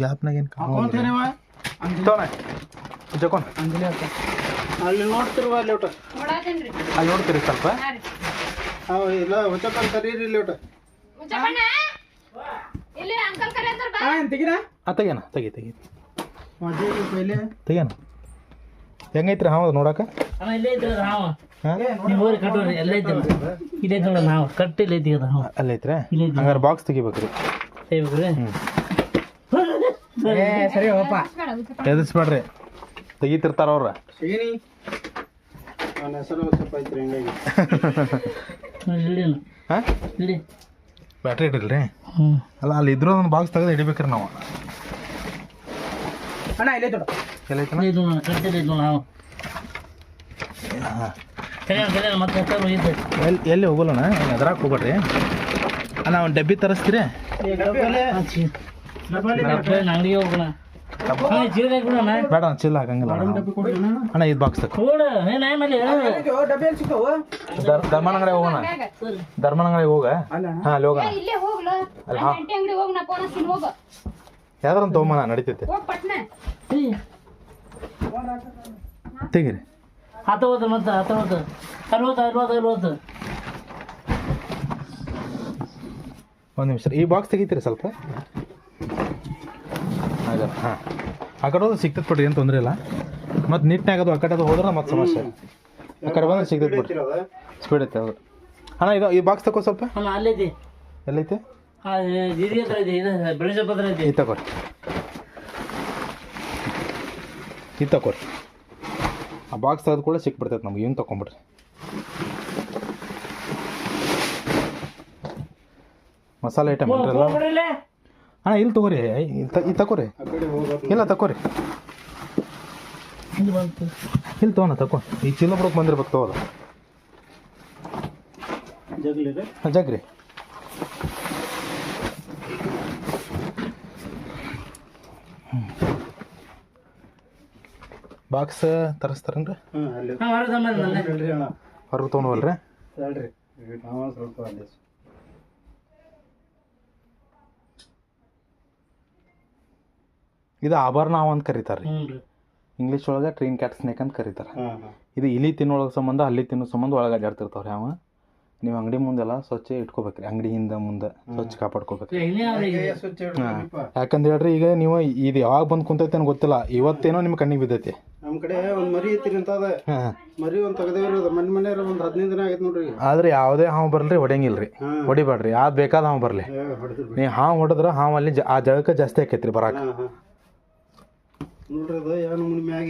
ಗ್ಯಾಪ್ನಾಗ ಏನು ಜಕೋಣ ಅಲ್ಲಿ ನೋಡ್ತಿರುವ ಅಲ್ಲಿ ಊಟ. ಅಲ್ಲಿ ನೋಡ್ತೀರಿ ಸ್ವಲ್ಪ. ಇಲ್ಲ ಹೊಚ್ಚಪ್ಪನ ಕರೀರಿ ಇಲ್ಲಿ ಊಟ. ಆ ತೆಗ್ಯಾನ ತೆಗಿ ತೆಗಿ. ತೆಗ್ಯಾನ ಹೆಂಗೈತ್ರಿ ಹಾವ ನೋಡಕ? ಅಲ್ಲೈತ್ರಿ. ಹಂಗಾರೆ ಬಾಕ್ಸ್ ತೆಗಿಬೇಕ್ರಿ. ತೆಗಿಬೇಕ್ರಿ? ಸರಿ. ಹೋಗಪ್ಪ. ಎದರ್ಸ್ಬೇಡ್ರಿ ತೆಗಿತಿರ್ತಾರ ಅವ್ರ. ಅವನ ಹೆಸರು ಐತ್ರಿ ಹಿಂಗಾಗಿ. ಬ್ಯಾಟ್ರಿ ಇಟ್ಟಿಲ್ರಿ ಹ್ಞೂ. ಅಲ್ಲ ಅಲ್ಲಿ ಇದ್ರೂ ಒಂದು ಬಾಕ್ಸ್ ತೆಗೆದು ಹಿಡಿಬೇಕ್ರಿ ನಾವು. ಅಣ್ಣ ಇಲ್ಲೇ ಎಲ್ಲೈತನ ಎಲ್ಲಿ ಎಲ್ಲಿ ಹೋಗಲ್ಲಣ್ಣ? ಅದ್ರಾಗ ಹೋಗ್ಬೇಡ್ರಿ? ಅಣ್ಣ ಒಂದು ಡಬ್ಬಿ ತರಿಸ್ತೀರಿ? ಅಂಗಡಿಗೆ ಹೋಗೋಣ. ಬೇಡ ಅಣ್ಣ ಹಾಕಂಗಿಲ್ಲ ಇದು ಬಾಕ್ಸ್ ಧರ್ಮನ ಅಂಗಡಿ ಹೋಗೋಣ. ಧರ್ಮನ ಅಂಗಡಿ ಹೋಗ. ಹಾಂ ಅಲ್ಲಿ ಹೋಗೋಣ. ಇಲ್ಲೇ ಹೋಗ್ಲು. ಗಂಟೆ ಅಂಗಡಿ ಹೋಗ್ ನಾ ಹೋಗ. ಯಾವ್ದಾರ ತೋಮನ ತೊಗೊಂಬಣ ನಡೀತೈತೆ. ತೆಗೀರಿ. ಹತ್ತ ಹೋತ ಮತ್ತೆ ಹತ್ತ ಅರವತ್ತು ಅರವತ್ತು ಅರವತ್ತು ಒಂದು ನಿಮಿಷ. ಈ ಬಾಕ್ಸ್ ತೆಗಿತೀರಿ ಸ್ವಲ್ಪ? ಹಾಂ. ಆ ಕಡೆ ಹೋದ್ರೆ ಸಿಗ್ತದೆ ಬಿಡ್ರಿ ಏನು ತೊಂದರೆ ಇಲ್ಲ. ಮತ್ತು ನೀಟ್ನಾಗ ಅದು ಆ ಕಡೆ ಅದು ಹೋದ್ರೆ ಮತ್ತೆ ಸಮಸ್ಯೆ. ಆ ಕಡೆ ಬಂದ್ರೆ ಸಿಗ್ತದೆ ಬಿಡ್ರಿ. ಸ್ಪೀಡ್ ಐತೆ ಹೌದು. ಅಣ್ಣ ಇದು ಈ ಬಾಕ್ಸ್ ತಗೋ ಸ್ವಲ್ಪ. ಅಲ್ಲ ಅಲ್ಲೈತಿ ಎಲ್ಲೈತೆ? ಐತಿ ಇದು ತಗೋರಿ. ತಗೋರಿ. ಆ ಬಾಕ್ಸ್ ತೆಗೆದು ಕೂಡ ಸಿಕ್ಬಿಡ್ತೈತೆ ನಮ್ಗೆ ಏನು ತೊಗೊಂಬಿಡ್ರಿ ಮಸಾಲೆ ಐಟಮ್ ಎಲ್ಲ. ಅಣ್ಣ ಇಲ್ಲಿ ತಗೋರಿ. ಇದು ತಗೋರಿ ಇಲ್ಲ ತಗೋರಿ ಇಲ್ಲಿ ಬಂತು. ಇಲ್ಲಿ ತಗೋಣ ತಗೋ ಈ ಚೀಲ ಬಿಡೋಕೆ ಬಂದಿರ್ಬೇಕು ತಗೋದು ಹಾಂ ಜಗ್ರಿ. ಬಾಕ್ಸ್ ತರಿಸ್ತಾರೇನ್ರಿ? ಹೊರಗೆ ತೊಗೊಂಡ್ವಲ್ರಿ ಹೇಳ್ರಿ ನಾವು ಸ್ವಲ್ಪ ಅಲ್ಲಿ ಇದು ಆಭರಣ ಹಾವು ಅಂತ ಕರೀತಾರೆ ರೀ. ಇಂಗ್ಲೀಷ್ ಒಳಗೆ ಟ್ರೈನ್ ಕ್ಯಾಟ್ ಸ್ನೇಕ್ ಅಂತ ಕರೀತಾರೆ. ಇದು ಇಲಿ ತಿನ್ನೋಳಗೆ ಸಂಬಂಧ ಅಲ್ಲಿ ತಿನ್ನೋ ಸಂಬಂಧ ಒಳಗೆ ಅಡ್ಡಾಡ್ತಿರ್ತಾವ್ರಿ ಅವ. ನೀವು ಅಂಗಡಿ ಮುಂದೆಲ್ಲ ಸ್ವಚ್ಛ ಇಟ್ಕೋಬೇಕ್ರಿ ಅಂಗಡಿ ಹಿಂದೆ ಮುಂದೆ ಸ್ವಚ್ಛ ಅವ್ರಿಗೆ ಯಾಕಂತ ಹೇಳ್ರಿ ಈಗ ನೀವು ಇದು ಯಾವಾಗ ಬಂದು ಕುಂತೈತೆ ಅಂತ ಗೊತ್ತಿಲ್ಲ ಇವತ್ತೇನೋ ನಿಮ್ಮ ಕಣ್ಣಿಗೆ ಬಿದ್ದೈತಿ. ನಮ್ಮ ಕಡೆ ಒಂದು ಮರಿ ಐತಿ ಮರಿ ಒಂದು ತೆಗೆದೇವ್ರಿ ಅದು. ಮನೆ ಮನೆ ಒಂದು ಹದಿನೈದು ದಿನ ಆಗೈತೆ ನೋಡ್ರಿ ಆದ್ರೆ ಯಾವುದೇ ಹಾವು ಬರಲ್ರಿ ಹೊಡೆಯಂಗಿಲ್ರಿ. ಹೊಡಿಬೇಡ್ರಿ. ಯಾವ್ದು ಬೇಕಾದ ಹಾವು ಬರಲಿ. ನೀವು ಹಾವು ಹೊಡೆದ್ರೆ ಹಾವು ಅಲ್ಲಿ ಜ- ಆ ಜಾಗಕ್ಕೆ ಜಾಸ್ತಿ ಆಕೈತ್ರಿ ಬರಾಕ. ನೋಡ್ರಿ ಅದು ಯಾವ ಮ್ಯಾಗ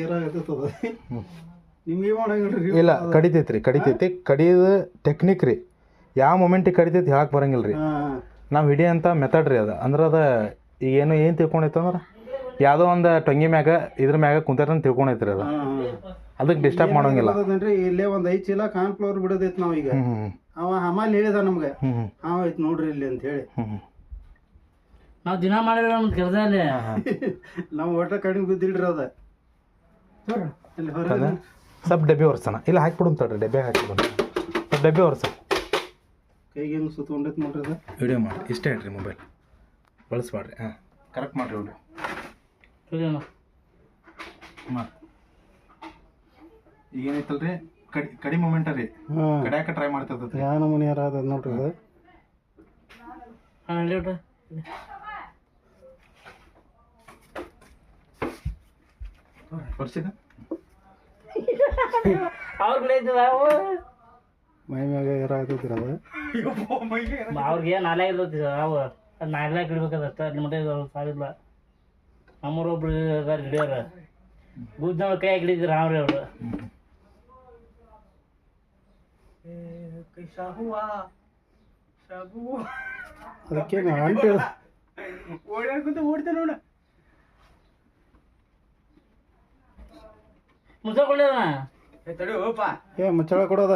ನಿಮ್ಗೆ ಮಾಡಂಗಿಲ್ರಿ ಇಲ್ಲ ಕಡಿತೈತ್ರಿ ಕಡಿತೈತಿ. ಕಡಿಯೋದು ಟೆಕ್ನಿಕ್ ರೀ. ಯಾವ ಮೊಮೆಂಟಿಗೆ ಕಡಿತೈತಿ ಹೇಳಕ್ಕೆ ಬರಂಗಿಲ್ಲ ರೀ. ಹಾಂ. ನಾವು ಹಿಡಿಯೋಂಥ ಮೆಥಡ್ ರೀ ಅದು. ಅಂದ್ರೆ ಅದು ಈಗ ಏನು ಏನು ತಿಳ್ಕೊಂಡೈತೆ ಅಂದ್ರೆ? ಯಾವುದೋ ಒಂದು ಟೊಂಗಿ ಮ್ಯಾಗ ಇದ್ರ ಮ್ಯಾಗ ಅಂತ ತಿಳ್ಕೊಂಡೈತ್ರಿ ಅದು. ಹಾಂ ಅದಕ್ಕೆ ಡಿಸ್ಟರ್ಬ್ ಮಾಡೋಂಗಿಲ್ಲ. ಇಲ್ಲೇ ಒಂದು ಐದು ಚೀಲ ಕಾರ್ನ್ ಫ್ಲೋರ್ ಬಿಡೋದೈತಿ ನಾವೀಗ. ಅವ ಹಮಾಲ್ ಹೇಳಿದ ನಮ್ಗೆ. ಹ್ಞೂ ಆಯ್ತು ನೋಡ್ರಿ ಇಲ್ಲಿ ಅಂತ ಹೇಳಿ. ನಾವು ದಿನ ಮಾಡಿದ್ರೆ ನಮ್ದು ಕೆಲಸ ಇಲ್ಲ ನಾವು ಒಟ್ಟ ಕಡಿಮೆ ಬಿದ್ದಿಲ್ರಿ ಅದ ಅಲ್ಲಿ ಹೊರಗೆ ಸ್ವಲ್ಪ ಡಬ್ಬಿ ಒರ್ಸಣ. ಇಲ್ಲ ಹಾಕ್ಬಿಡು ತಡ್ರಿ ಡಬ್ಬಿ ಹಾಕಿಬಿಡು ಸ್ವಲ್ಪ ಡಬ್ಬಿ ಒರ್ಸ. ಕೈಗೆ ಹೆಂಗೆ ಸುತ್ತಕೊಂಡೈತಿ ನೋಡ್ರಿ ಅದ? ವಿಡಿಯೋ ಮಾಡಿ. ಇಷ್ಟೇ ಹೇಳ್ರಿ ಮೊಬೈಲ್. ಬಳಸ್ಬಾಡ್ರಿ. ಹಾಂ ಕರೆಕ್ಟ್ ಮಾಡಿರಿ ವಿಡಿಯೋ. ಸರಿ ಅಣ್ಣ ಮಾಡಿ. ಈಗ ಏನೈತಲ್ರಿ ಕಡಿ ಕಡಿಮೆ ಮೊಮೆಂಟ ರೀ. ಹಾಂ. ಕಡಿಯಾಕ ಟ್ರೈ ಮಾಡ್ತಿರ್ತೈತಿ ಯಾವ ನಮೂನಿ ಯಾರ ಅದ ನೋಡ್ರಿ ಅದು. ಹಾಂ ಅವು. ಮೈ ಮ್ಯಾಗ ಅದು ಅವ್ರಿಗೆ ನಾಲ್ಕು ಇರ್ತೈತಿ ಅವು ಅದು ಮಟ್ಟ ಇದಾವ ಸಾವಿಲ್ಲ ನಮ್ಮೂರು ಒಬ್ರು ಅದಾರ ಹಿಡಿಯೋರ ಕೈ ಹಿಡಿದಿರ ಅವ್ರಿ ಅವ್ರು. ಅದಕ್ಕೆ ಅಂಟಿ ಮುಚ್ಚ ಕೊಳ್ಳೇದನ ಏ ಮುಚ್ಚಳ ಕೊಡೋದ.